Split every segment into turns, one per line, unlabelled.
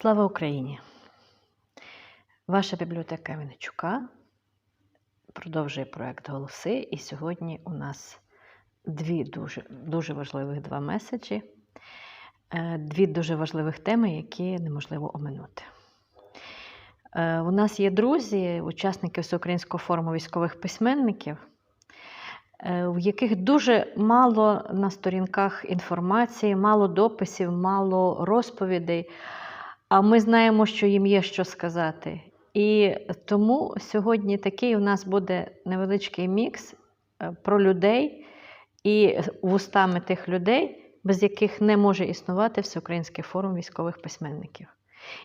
Слава Україні! Ваша бібліотека Вінничука продовжує проект Голоси. І сьогодні у нас дві дуже, дуже важливих два меседжі, е, дві дуже важливих теми, які неможливо оминути. Е, У нас є друзі, учасники Всеукраїнського форуму військових письменників, е, в яких дуже мало на сторінках інформації, мало дописів, мало розповідей. А ми знаємо, що їм є що сказати. І тому сьогодні такий у нас буде невеличкий мікс е, про людей і вустами тих людей, без яких не може існувати Всеукраїнський форум військових письменників.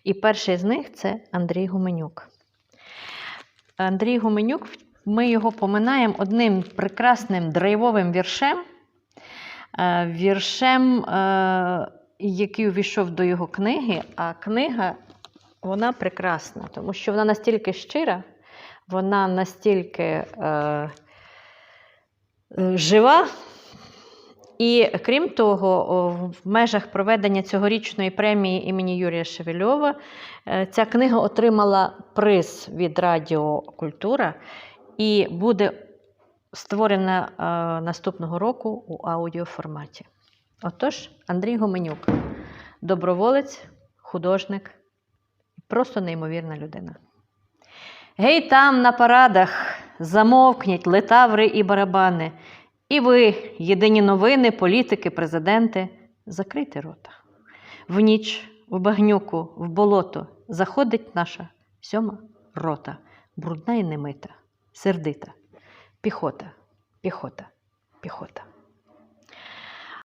І перший з них це Андрій Гуменюк. Андрій Гуменюк, ми його поминаємо одним прекрасним драйвовим віршем. Е, Віршем, е, який увійшов до його книги, а книга вона прекрасна, тому що вона настільки щира, вона настільки е, е, жива. І крім того, в межах проведення цьогорічної премії імені Юрія Шевельова е, ця книга отримала приз від Радіо Культура і буде створена е, наступного року у аудіоформаті. Отож, Андрій Гоменюк, доброволець, художник, просто неймовірна людина. Гей, там на парадах замовкніть летаври і барабани. І ви, єдині новини, політики, президенти, закрийте рота. В ніч, в багнюку, в болото заходить наша сьома рота, брудна і немита, сердита. Піхота, піхота, піхота.